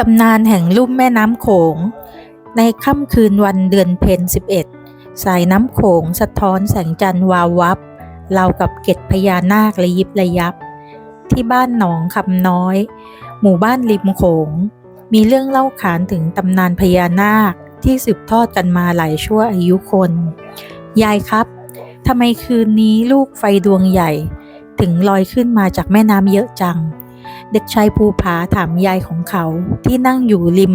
ตำนานแห่งลุ่มแม่น้ำโขง ในค่ำคืนวันเดือนเพ็ญ11 สายน้ำโขงสะท้อนแสงจันทร์วาววับเรากับเกล็ดพญานาคระยิบระยับ ที่บ้านหนองคำน้อย หมู่บ้านริมโขง มีเรื่องเล่าขานถึงตำนานพญานาคที่สืบทอดกันมาหลายชั่วอายุคน ยายครับทำไมคืนนี้ลูกไฟดวงใหญ่ ถึงลอยขึ้นมาจากแม่น้ำเยอะจัง เด็กชายภูผาถามยายของเขาที่นั่งอยู่ริม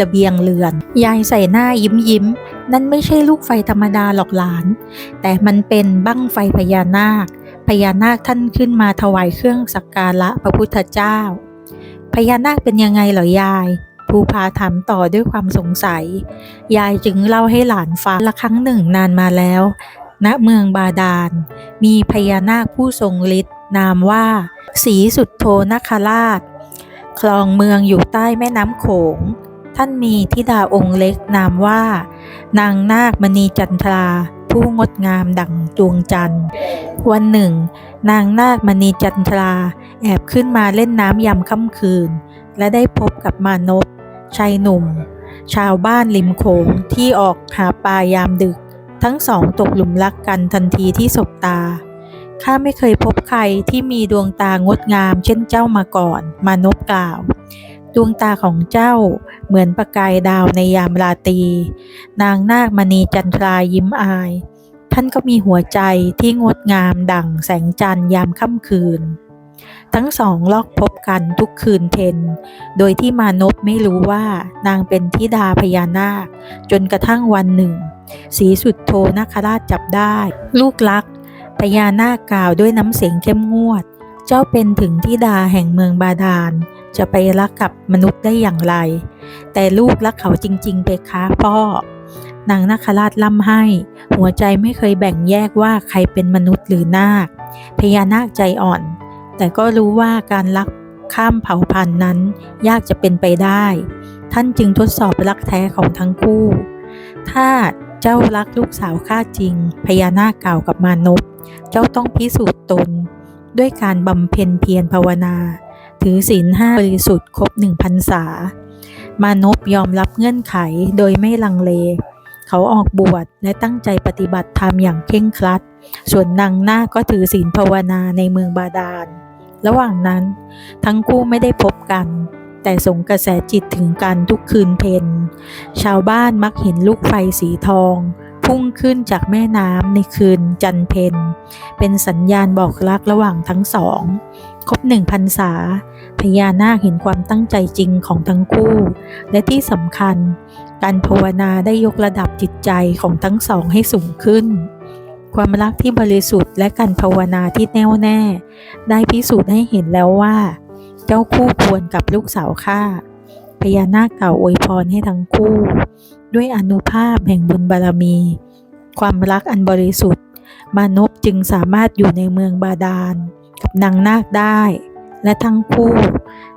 ระเบียงเรือน ยายใส่หน้ายิ้มยิ้ม นั่นไม่ใช่ลูกไฟธรรมดาหรอกหลาน แต่มันเป็นบั้งไฟพญานาค พญานาคท่านขึ้นมาถวายเครื่องสักการะพระพุทธเจ้า พญานาคเป็นยังไงเหรอยาย ภูผาถามต่อด้วยความสงสัย ยายจึงเล่าให้หลานฟังละครั้งหนึ่งนานมาแล้ว ณเมืองบาดาล มีพญานาคผู้ทรงฤทธิ์ นามว่า สีสุดโทนคราช คลองเมืองอยู่ใต้แม่น้ำโขง ท่านมีธิดาองค์เล็กนามว่า นางนาคมณีจันทรา ผู้งดงามดั่งดวงจันทร์ วันหนึ่ง นางนาคมณีจันทรา แอบขึ้นมาเล่นน้ำยามค่ำคืน และได้พบกับมานพชายหนุ่ม ชาวบ้านริมโขงที่ออกหาปลายามดึก ทั้งสองตกหลุมรักกันทันทีที่สบตา ข้าไม่เคยพบใครที่มีดวงตางดงาม เช่นเจ้ามาก่อน มานพกล่าว ดวงตาของเจ้าเหมือนประกายดาวในยามราตรี นางนาคมณีจันทรายิ้มอาย ท่านก็มีหัวใจที่งดงามดั่งแสงจันทร์ยามค่ำคืน ทั้งสองลอกพบกันทุกคืนเทนโดยที่มานพไม่รู้ว่านางเป็นธิดาพญานาค จนกระทั่งวันหนึ่งสีสุดโทนาคราชจับได้ ลูกรัก พญานาคกล่าวด้วยน้ำเสียงเข้มงวด เจ้าเป็นถึงธิดาแห่งเมืองบาดาล จะไปรักกับมนุษย์ได้อย่างไร แต่ลูกรักเขาจริงๆไปคะพ่อ นางนาคราชล่ำให้ หัวใจไม่เคยแบ่งแยกว่าใครเป็นมนุษย์หรือนาค พญานาคใจอ่อน แต่ก็รู้ว่าการรักข้ามเผ่าพันธุ์นั้น ยากจะเป็นไปได้ ท่านจึงทดสอบรักแท้ของทั้งคู่ ถ้าเจ้ารักลูกสาวข้าจริง พญานาคกล่าวกับมานพ เจ้าต้องพิสูจน์ตน ด้วยการบำเพ็ญเพียรภาวนา ถือศีลห้าบริสุทธิ์ครบหนึ่งพรรษามานพยอมรับเงื่อนไขโดยไม่ลังเล เขาออกบวชและตั้งใจปฏิบัติธรรมอย่างเคร่งครัด ส่วนนางหน้าก็ถือศีลภาวนาในเมืองบาดาล ระหว่างนั้น ทั้งคู่ไม่ได้พบกัน แต่ส่งกระแสจิตถึงกันทุกคืนเพนชาวบ้านมักเห็นลูกไฟสีทอง พุ่งขึ้นจากแม่น้ำในคืนจันเพน เป็นสัญญาณบอกรักระหว่างทั้งสอง ครบหนึ่งพรรษา พญานาคเห็นความตั้งใจจริงของทั้งคู่ และที่สำคัญ การภาวนาได้ยกระดับจิตใจของทั้งสองให้สูงขึ้น ความรักที่บริสุทธิ์และการภาวนาที่แน่วแน่ ได้พิสูจน์ให้เห็นแล้วว่า เจ้าคู่ควรกับลูกสาวข้าพญานาคกล่าวอวยพรให้ทั้งคู่ ด้วยอนุภาพแห่งบุญบารมี ความรักอันบริสุทธิ์ มานพจึงสามารถอยู่ในเมืองบาดาล กับนางนาคได้ และทั้งคู่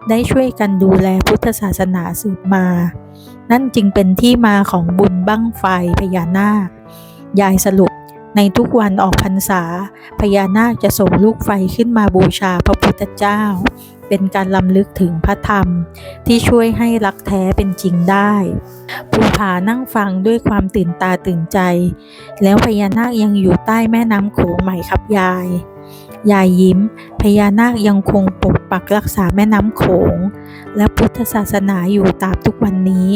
ได้ช่วยกันดูแลพุทธศาสนาสืบมา นั่นจึงเป็นที่มาของบุญบั้งไฟพญานาค ยายสรุปในทุกวันออกพรรษา พญานาคจะส่งลูกไฟขึ้นมาบูชาพระพุทธเจ้า เป็นการลำลึกถึงพระธรรมที่ช่วยให้รักแท้เป็นจริงได้ ภูผานั่งฟังด้วยความตื่นตาตื่นใจ แล้วพญานาคยังอยู่ใต้แม่น้ำโขงใหม่ครับยาย ยายยิ้ม พญานาคยังคงปกปักรักษาแม่น้ำโขง และพุทธศาสนาอยู่ตราบทุกวันนี้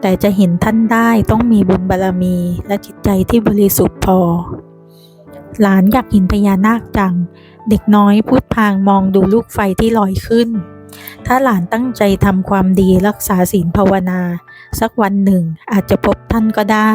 แต่จะเห็นท่านได้ต้องมีบุญบารมีและจิตใจที่บริสุทธิ์พอ หลานอยากเห็นพญานาคจัง เด็กน้อยพูดพางมองดูลูกไฟที่ลอยขึ้น ถ้าหลานตั้งใจทำความดีรักษาศีลภาวนา สักวันหนึ่งอาจจะพบท่านก็ได้